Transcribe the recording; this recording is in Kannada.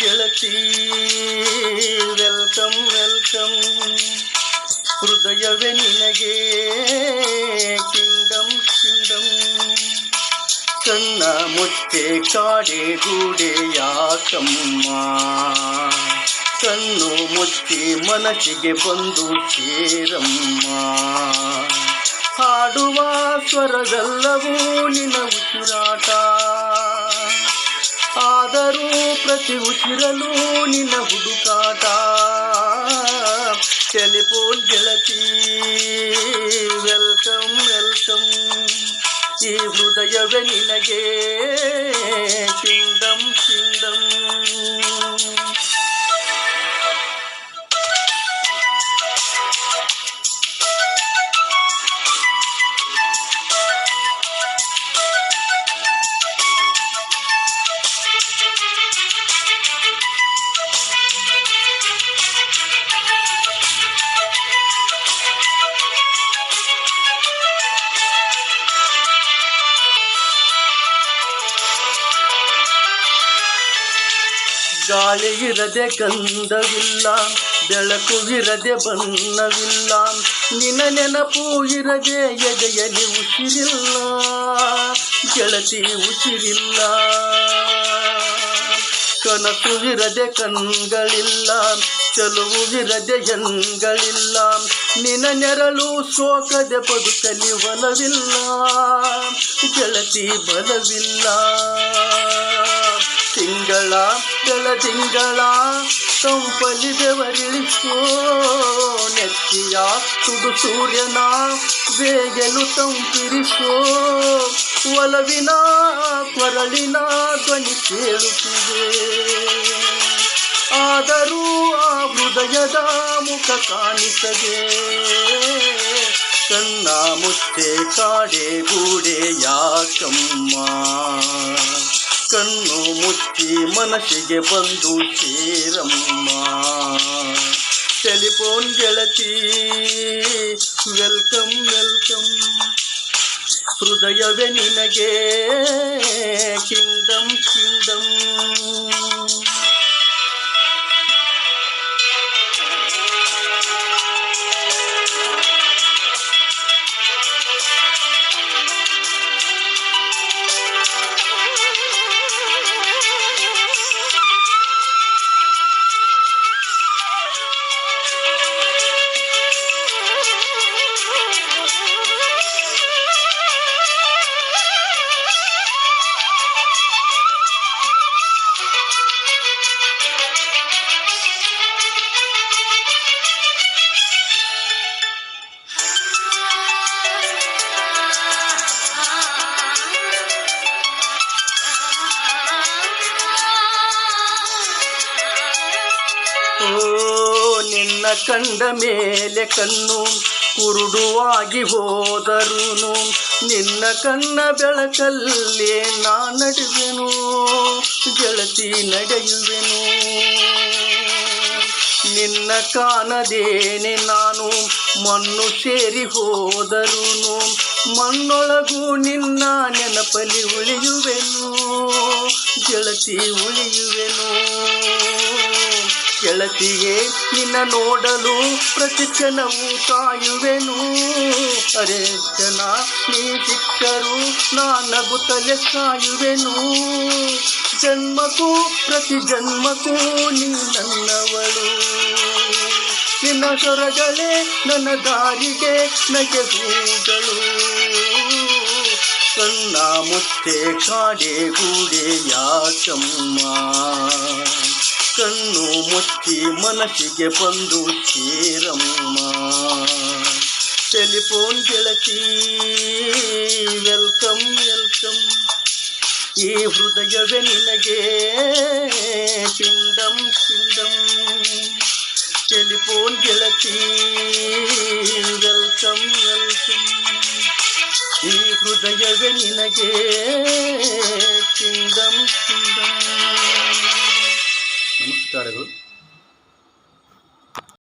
ಗೆಳತಿ ವೆಲ್ಕಮ್ ವೆಲ್ಕಮ್ ಹೃದಯವೇ ನಿನಗೆ ಕಿಂಗಡಮ್ ಕಿಂಗಡಮ್ ಕಣ್ಣ ಮುಚ್ಚೆ ಕಾಡೆ ಗೂಡೆ ಯಾಕಮ್ಮ ಕಣ್ಣು ಮುಚ್ಚಿ ಮನಸ್ಸಿಗೆ ಬಂದು ಸೇರಮ್ಮ ಹಾಡುವ ಸ್ವರವೆಲ್ಲವೂ ನಿನ್ನ ಉಸಿರಾಟ ಆದರೂ ಪ್ರತಿ ಉಸಿರಲು ನಿನ್ನ ಹುಡುಕಾಟ ಟೆಲಿಫೋನ್ ಗೆಳತಿ ವೆಲ್ಕಮ್ ವೆಲ್ಕಮ್ ಈ ಹೃದಯವೇ ನಿನಗೆ ಕಿಂಗ್ಡಮ್ ಕಿಂಗ್ಡಮ್ ಗಾಳಿ ಇರದೆ ಗಂಧವಿಲ್ಲ ಬೆಳಕು ಇರದೆ ಬಣ್ಣವಿಲ್ಲ. ನಿನ ನೆನಪು ಇರದೆ ಎದೆಯಲ್ಲಿ ಉಸಿರಿಲ್ಲ, ಗೆಳತಿ ಉಸಿರಿಲ್ಲ. ಕನಸು ಇರದೆ ಕಣ್ಗಳಿಲ್ಲ, ಚಲುವು ಇರದೆ ಹೆಣ್ಗಳಿಲ್ಲ. ನಿನ ನೆರಳು ಶೋಕದೆ ಬದುಕಲಿ ಬಲವಿಲ್ಲ ಗೆಳತಿ ಬಲವಿಲ್ಲ. ತಿಂಗಳ ಬೆಳದಿಂಗಳ ಸಂಪಲಿ ಬೆವರಿಳಿಸೋ ನೆತ್ತಿಯ ಸುಡು ಸೂರ್ಯನ ಬೇಗಲು ತಂಪಿರಿಸೋ ಒಲವಿನ ಕೊರಳಿನ ಧ್ವನಿ ಕೇಳುತ್ತಿದೆ. ಆದರೂ ಆ ಹೃದಯದ ಮುಖ ಕಾಣಿಸದೆ ಕಣ್ಣ ಮುತ್ತೆ ಕಾಡೆ ಗೂಡೆ ಯಾಕಮ್ಮ? ಕಣ್ಣು ಮುಚ್ಚಿ ಮನಸ್ಸಿಗೆ ಬಂದು ಸೇರಮ್ಮ ಟೆಲಿಫೋನ್ ಗೆಳತಿ ವೆಲ್ಕಮ್ ವೆಲ್ಕಮ್ ಹೃದಯವೇ ನಿನಗೆ ಕಿಂಗ್ಡಮ್ ಕಿಂಗ್ಡಮ್ ನಿನ್ನ ಕಂಡ ಮೇಲೆ ಕಣ್ಣು ಕುರುಡುವಾಗಿ ಹೋದರುನು. ನಿನ್ನ ಕಣ್ಣ ಬೆಳಕಲ್ಲಿ ನಾ ನಡುವೆನು ಗೆಳತಿ ನಡೆಯುವೆನು. ನಿನ್ನ ಕಾಣದೇನೆ ನಾನು, ಮಣ್ಣು ಸೇರಿ ಹೋದರುನು. ಮಣ್ಣೊಳಗೂ ನಿನ್ನ ನೆನಪಲಿ ಉಳಿಯುವೆನು, ಗೆಳತಿ ಉಳಿಯುವೆನು. ಗೆಳತಿಗೆ ನಿನ್ನ ನೋಡಲು ಪ್ರತಿ ಕ್ಷಣವೂ ಕಾಯುವೆನು. ಅರೆ ಜನ, ನೀ ಸಿಕ್ಕರು ನಾ ಕಾಯುವೆನು ಜನ್ಮಕ್ಕೂ, ಪ್ರತಿ ಜನ್ಮಕ್ಕೂ ನೀ ನನ್ನವಳು. ನಿನ್ನ ಸೊರಗಳೇ ನನ್ನ ದಾರಿಗೆ ನಗೆ ಹೂಗಳು ಕಣ್ಣ ಮುತ್ತೆ ಕಾಡೆ ಗೂಡೆ ಯಾಕಮ್ಮ ಕಣ್ಣು ಮುಚ್ಚಿ ಮನಸ್ಸಿಗೆ ಬಂದು ಸೇರಮ್ಮ ಟೆಲಿಫೋನ್ ಗೆಳತಿ ವೆಲ್ಕಮ್ ವೆಲ್ಕಮ್ ಈ ಹೃದಯವೇ ನಿನಗೆ ಕಿಂಡಮ್ ಕಿಂಡಮ್ ಟೆಲಿಫೋನ್ ಗೆಳತಿ ವೆಲ್ಕಮ್ ವೆಲ್ಕಮ್ ಈ ಹೃದಯವೇ ನಿನಗೆ ಕಿಂಡಮ್ ಕಿಂಡಮ್ ನಮಸ್ಕಾರಗಳು